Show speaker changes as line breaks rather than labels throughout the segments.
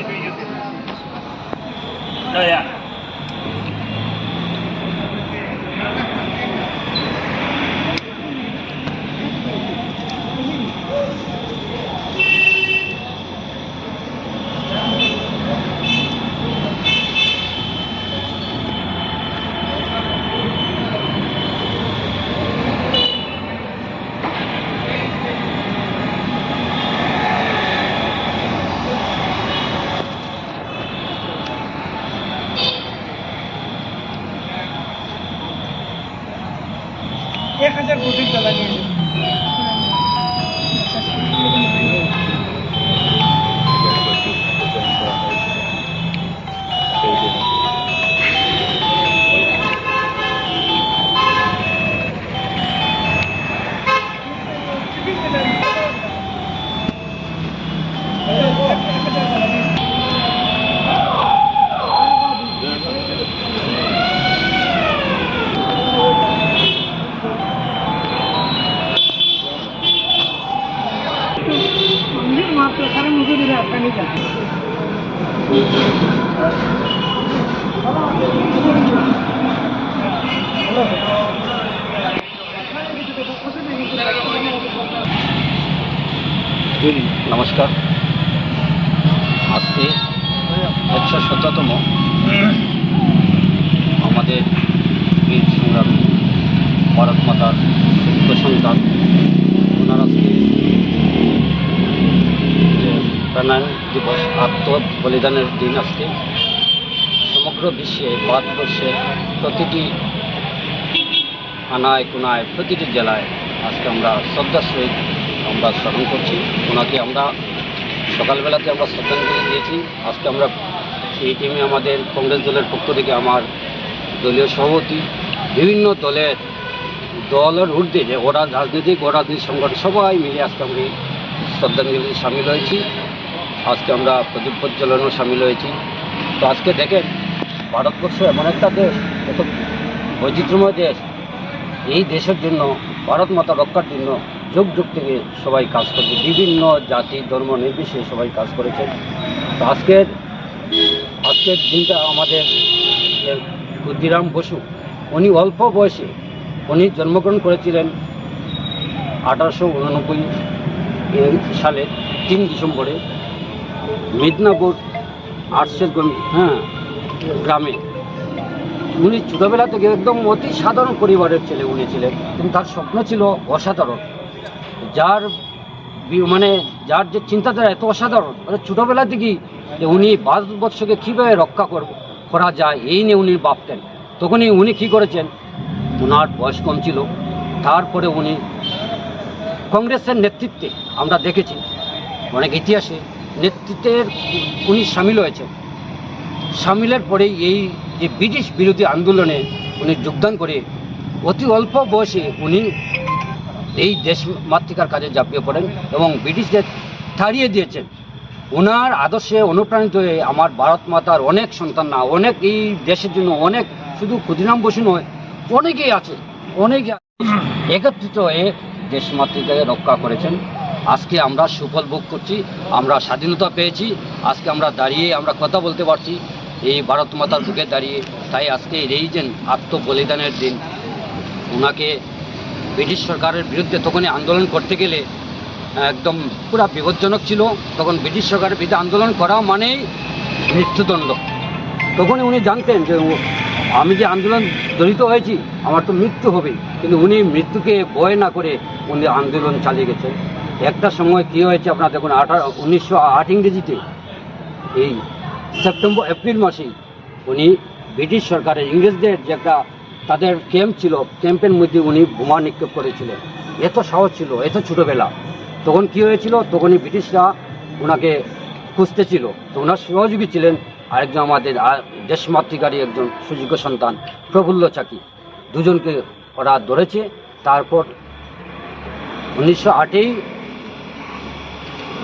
use it? Oh yeah. Kilometre routing चलानी है।
নমস্কার। আজকে একশো সতেরোতম আমাদের বীর সংগ্রামী ভারত মাতার সত্য সন্তান। ওনার যে প্রাণায়ণ দিবস আত্ম বলিদানের দিন আজকে। সমগ্র বিশ্বে, ভারতবর্ষে প্রতিটি আনায় কোনায়, প্রতিটি জেলায় আজকে আমরা শ্রদ্ধার সহিত আমরা স্মরণ করছি। ওনাকে আমরা সকালবেলাতে আমরা শ্রদ্ধাঞ্জলি দিয়েছি। আজকে আমরা এই টিমে আমাদের কংগ্রেস দলের পক্ষ থেকে আমার দলীয় সভাপতি, বিভিন্ন দলের দলের ঊর্ধ্বে যে ওরা রাজনৈতিক ও রাজনৈতিক সংগঠন সবাই মিলে আজকে আমরা এই শ্রদ্ধাঞ্জলি সামিল হয়েছি। আজকে আমরা প্রদীপ প্রজ্বলনও সামিল হয়েছি। তো আজকে দেখেন, ভারতবর্ষ এমন একটা দেশ, এত বৈচিত্র্যময় দেশ। এই দেশের জন্য ভারত মাতা রক্ষার জন্য যুগ যুগ থেকে সবাই কাজ করছে, বিভিন্ন জাতি, ধর্ম নির্বিশেষে সবাই কাজ করেছেন তো আজকের আজকের দিনটা আমাদের ক্ষুদিরাম বসু, উনি অল্প বয়সে উনি জন্মগ্রহণ করেছিলেন আঠারোশো উননব্বই সালে, তিন ডিসেম্বরে মিদনাপুর আর্টসের হ্যাঁ গ্রামে। উনি ছোটোবেলা থেকে একদম অতি সাধারণ পরিবারের ছেলে উনি ছিলেন, কিন্তু তার স্বপ্ন ছিল অসাধারণ। যার মানে যার যে চিন্তাধারা এত অসাধারণ মানে ছোটবেলা থেকেই যে উনি ভারতবর্ষকে কীভাবে রক্ষা করব করা যায়, এই নিয়ে উনি ভাবতেন। তখনই উনি কী করেছেন? ওনার বয়স কম ছিল। তারপরে উনি কংগ্রেসের নেতৃত্বে আমরা দেখেছি, অনেক ইতিহাসে নেতৃত্বের উনি সামিল হয়েছেন। সামিলের পরে এই যে ব্রিটিশ বিরোধী আন্দোলনে উনি যোগদান করে অতি অল্প বয়সে উনি এই দেশ মাতৃকার কাজে ঝাঁপিয়ে পড়েন এবং ব্রিটিশদের তাড়িয়ে দিয়েছেন। ওনার আদর্শে অনুপ্রাণিত হয়ে আমার ভারত মাতার অনেক সন্তান না, অনেক এই দেশের জন্য অনেক শুধু ক্ষুদিরাম বসু নয়, অনেকেই আছে অনেকে একত্রিত হয়ে দেশ মাতৃকাকে রক্ষা করেছেন। আজকে আমরা সুফল ভোগ করছি, আমরা স্বাধীনতা পেয়েছি, আজকে আমরা দাঁড়িয়ে আমরা কথা বলতে পারছি, এই ভারত মাতার বুকে দাঁড়িয়ে। তাই আজকে এই যে আত্মবলিদানের দিন ওনাকে ব্রিটিশ সরকারের বিরুদ্ধে তখনই আন্দোলন করতে গেলে, একদম পুরা বিপজ্জনক ছিল। তখন ব্রিটিশ সরকারের বিরুদ্ধে আন্দোলন করা মানেই মৃত্যুদণ্ড। তখনই উনি জানতেন যে আমি যে আন্দোলন জড়িত হয়েছি, আমার তো মৃত্যু হবে। কিন্তু উনি মৃত্যুকে ভয় না করে উনি আন্দোলন চালিয়ে গেছেন। একটা সময় কী হয়েছে আপনার দেখুন, আঠারো, উনিশশো আট ইংরেজিতে, এই সেপ্টেম্বর, এপ্রিল মাসেই উনি ব্রিটিশ সরকারের ইংরেজদের যে একটা তাদের ক্যাম্প ছিল ক্যাম্পের মধ্যে উনি বোমা নিক্ষেপ করেছিলেন। এত সাহস ছিল এত ছোটোবেলা। তখন কি হয়েছিল? তখনই ব্রিটিশরা ওনাকে খুঁজতে ছিল। তো ওনার সহযোগী ছিলেন আরেকজন আমাদের দেশমাতৃকারী একজন সুযোগ্য সন্তান প্রফুল্ল চাকি। দুজনকে ওরা ধরেছে। তারপর উনিশশো আটেই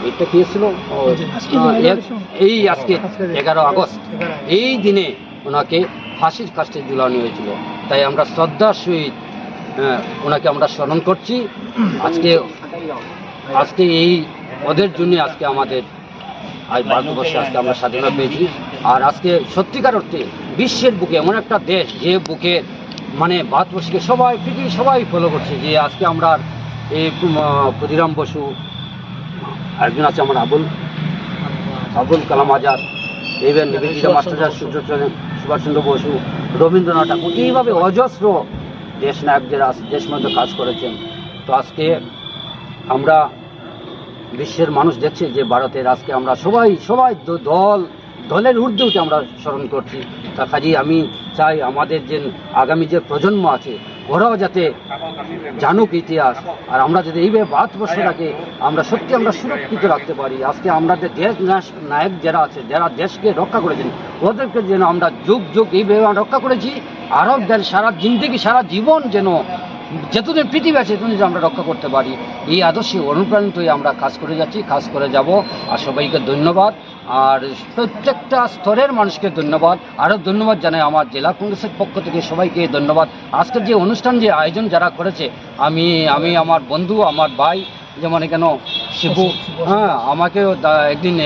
এটা কি ছিল? এই আজকে এগারো আগস্ট। এই দিনে ওনাকে ফাঁসির কাস্টে ঝুলানো হয়েছিল। তাই আমরা শ্রদ্ধার সহিত আহ, ওনাকে আমরা স্মরণ করছি। আজকে আজকে এই ওদের জন্য আজকে আমাদের আজ ভারতবর্ষে আজকে আমরা স্বাধীনতা পেয়েছি। আর আজকে সত্যিকার অর্থে বিশ্বের বুকে এমন একটা দেশ যে বুকে মানে ভারতবর্ষকে সবাই পৃথিবী সবাই ফলো করছে যে আজকে আমরা এই ক্ষুদিরাম বসু আরেকজন আছে আমার আবুল আবুল কালাম আজাদ নিবেদিত মাস্টার সুভাষচন্দ্র বসু রবীন্দ্রনাথ ঠাকুর। এইভাবে অজস্র দেশ নায়কদের আজ- দেশ মধ্যে কাজ করেছেন, তো আজকে আমরা বিশ্বের মানুষ দেখছে যে ভারতের আজকে আমরা সবাই সবাই দল, দলের ঊর্ধ্বে উঠে আমরা স্মরণ করছি। তা কাজেই আমি চাই আমাদের যে আগামী যে প্রজন্ম আছে ওরাও যাতে জানুক ইতিহাস। আর আমরা যদি এইভাবে ভারতবর্ষটাকে আমরা সত্যি আমরা সুরক্ষিত রাখতে পারি, আজকে আমাদের দেশ নায়ক যারা আছে, যারা দেশকে রক্ষা করেছেন, ওদেরকে যেন আমরা যুগ যুগ এইভাবে রক্ষা করেছি, আরও সারা জিন্দগি, সারা জীবন যেন যতদিন পৃথিবী আছে ততদিন আমরা রক্ষা করতে পারি। এই আদর্শে অনুপ্রাণিত হয়ে আমরা কাজ করে যাচ্ছি কাজ করে যাব। আর সবাইকে ধন্যবাদ। আর প্রত্যেকটা স্তরের মানুষকে ধন্যবাদ। আরও ধন্যবাদ জানাই আমার জেলা কংগ্রেসের পক্ষ থেকে সবাইকে ধন্যবাদ। আজকের যে অনুষ্ঠান, যে আয়োজন যারা করেছে, আমি আমি আমার বন্ধু, আমার ভাই, যেমন এখানে শিবু হ্যাঁ আমাকেও দা- একদিন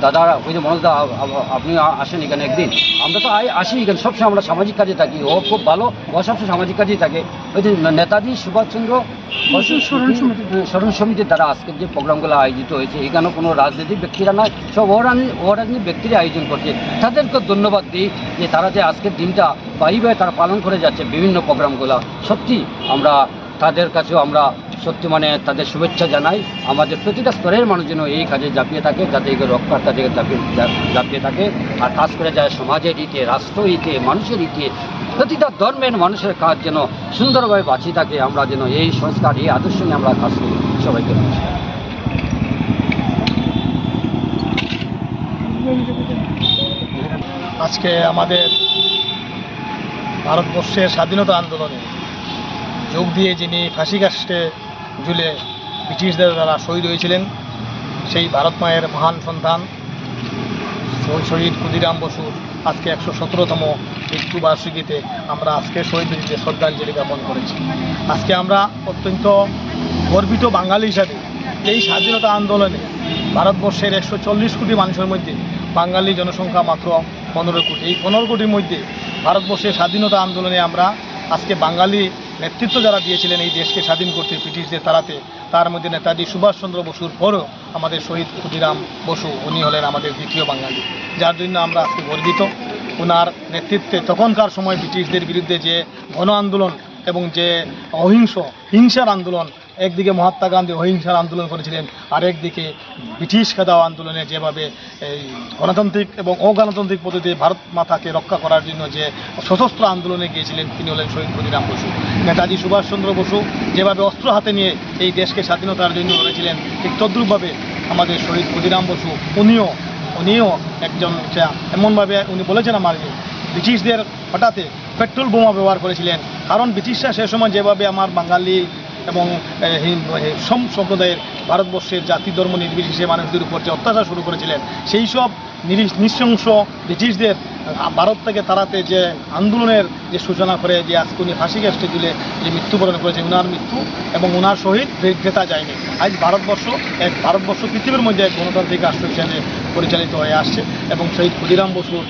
দাদা ওই যে মনোজ দা আপনি আসেন এখানে একদিন। আমরা তো আই- আসি এখানে সবসময় আমরা সামাজিক কাজে থাকি। ও খুব ভালো ও সবসময় সামাজিক কাজেই থাকে। ওই যে নেতাজি সুভাষচন্দ্র বসু
স্মরণ
সমিতির দ্বারা আজকের যে প্রোগ্রামগুলো আয়োজিত হয়েছে এখানে কোনো রাজনৈতিক ব্যক্তিরা নয় সব অরাজনী অরাজনৈতিক ব্যক্তিরা আয়োজন করছে। তাদেরকে ধন্যবাদ দিই যে তারা যে আজকের দিনটা বাড়িভাবে তারা পালন করে যাচ্ছে বিভিন্ন প্রোগ্রামগুলো। সত্যি আমরা তাদের কাছেও আমরা সত্যি মানে তাদের শুভেচ্ছা জানাই। আমাদের প্রতিটা স্তরের মানুষ যেন এই কাজে ঝাঁপিয়ে থাকে, যাতে এগুলো রক্ষার কাজে ঝাঁপিয়ে থাকে। আর কাজ করে যায় সমাজের ইতে রাষ্ট্র ইতে মানুষের ইতে প্রতিটা ধর্মের মানুষের কাজ যেন সুন্দরভাবে বাঁচিয়ে থাকে। আমরা যেন এই সংস্কার, এই আদর্শ নিয়ে আমরা কাজ করি। সবাইকে
আজকে আমাদের ভারতবর্ষের স্বাধীনতা আন্দোলনে যোগ দিয়ে যিনি ফাঁসি কাষ্টে ঝুলে ব্রিটিশদের দ্বারা শহীদ হয়েছিলেন, সেই ভারত মায়ের মহান সন্তান শহীদ- ক্ষুদিরাম বসুর আজকে একশো সতেরোতম মৃত্যুবার্ষিকীতে আমরা আজকে শহীদ বেদিতে শ্রদ্ধাঞ্জলি জ্ঞাপন করেছি। আজকে আমরা অত্যন্ত গর্বিত বাঙালি হিসাবে এই স্বাধীনতা আন্দোলনে ভারতবর্ষের একশো চল্লিশ কোটি মানুষের মধ্যে বাঙালি জনসংখ্যা মাত্র পনেরো কোটি। এই পনেরো কোটির মধ্যে ভারতবর্ষের স্বাধীনতা আন্দোলনে আমরা আজকে বাঙালি নেতৃত্ব যারা দিয়েছিলেন এই দেশকে স্বাধীন করতে ব্রিটিশদের তাড়াতে, তার মধ্যে নেতাজি সুভাষচন্দ্র বসুর পরও আমাদের শহীদ ক্ষুদিরাম বসু, উনি হলেন আমাদের দ্বিতীয় বাঙালি, যার জন্য আমরা আজকে গর্বিত। ওনার নেতৃত্বে তখনকার সময় ব্রিটিশদের বিরুদ্ধে যে গণ আন্দোলন এবং যে অহিংস, হিংসার আন্দোলন একদিকে মহাত্মা গান্ধী অহিংসার আন্দোলন করেছিলেন, আর একদিকে ব্রিটিশ খেদাও আন্দোলনে যেভাবে এই গণতান্ত্রিক এবং অগণতান্ত্রিক পদ্ধতিতে ভারত মাতাকে রক্ষা করার জন্য যে সশস্ত্র আন্দোলনে গিয়েছিলেন, তিনি হলেন শহীদ ক্ষুদিরাম বসু। নেতাজি সুভাষচন্দ্র বসু যেভাবে অস্ত্র হাতে নিয়ে এই দেশকে স্বাধীনতার জন্য লড়েছিলেন, ঠিক তদ্রূপভাবে আমাদের শহীদ ক্ষুদিরাম বসু, উনিও উনিও একজন এমনভাবে উনি বলেছেন আমাকে ব্রিটিশদের হঠাৎ পেট্রোল বোমা ব্যবহার করেছিলেন। কারণ ব্রিটিশরা সে সময় যেভাবে আমার বাঙালি এবং সম সম্প্রদায়ের ভারতবর্ষের জাতি ধর্ম নির্বিশেষে মানুষদের উপর যে অত্যাচার শুরু করেছিলেন, সেই সব নৃশংস ব্রিটিশদের ভারত থেকে তাড়াতে যে আন্দোলনের যে সূচনা করে যে আজকে উনি ফাঁসি গ্যাস্টে দিলে যে মৃত্যুবরণ করেছে উনার মৃত্যু এবং উনার সহিত ভেতা যায়নি। আজ ভারতবর্ষ এক ভারতবর্ষ পৃথিবীর মধ্যে এক গণতান্ত্রিক রাষ্ট্র হিসেবে পরিচালিত হয়ে আসছে এবং শহীদ ক্ষুদিরাম বসুর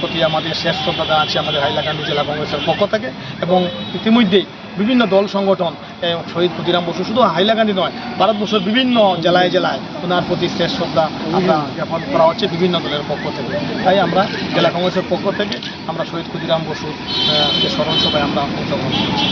প্রতি আমাদের শেষ শ্রদ্ধা আছে আমাদের হাইলাকান্দি জেলা কংগ্রেসের পক্ষ থেকে এবং ইতিমধ্যেই বিভিন্ন দল সংগঠন শহীদ ক্ষুদিরাম বসু শুধু হাইলাকান্দি নয় ভারতবর্ষের বিভিন্ন জেলায় জেলায় ওনার প্রতি শেষ শ্রদ্ধা আমরা জ্ঞাপন করা হচ্ছে বিভিন্ন দলের পক্ষ থেকে। তাই আমরা জেলা কংগ্রেসের পক্ষ থেকে আমরা শহীদ ক্ষুদিরাম যে স্মরণ সভায় আমরা অংশগ্রহণ করছি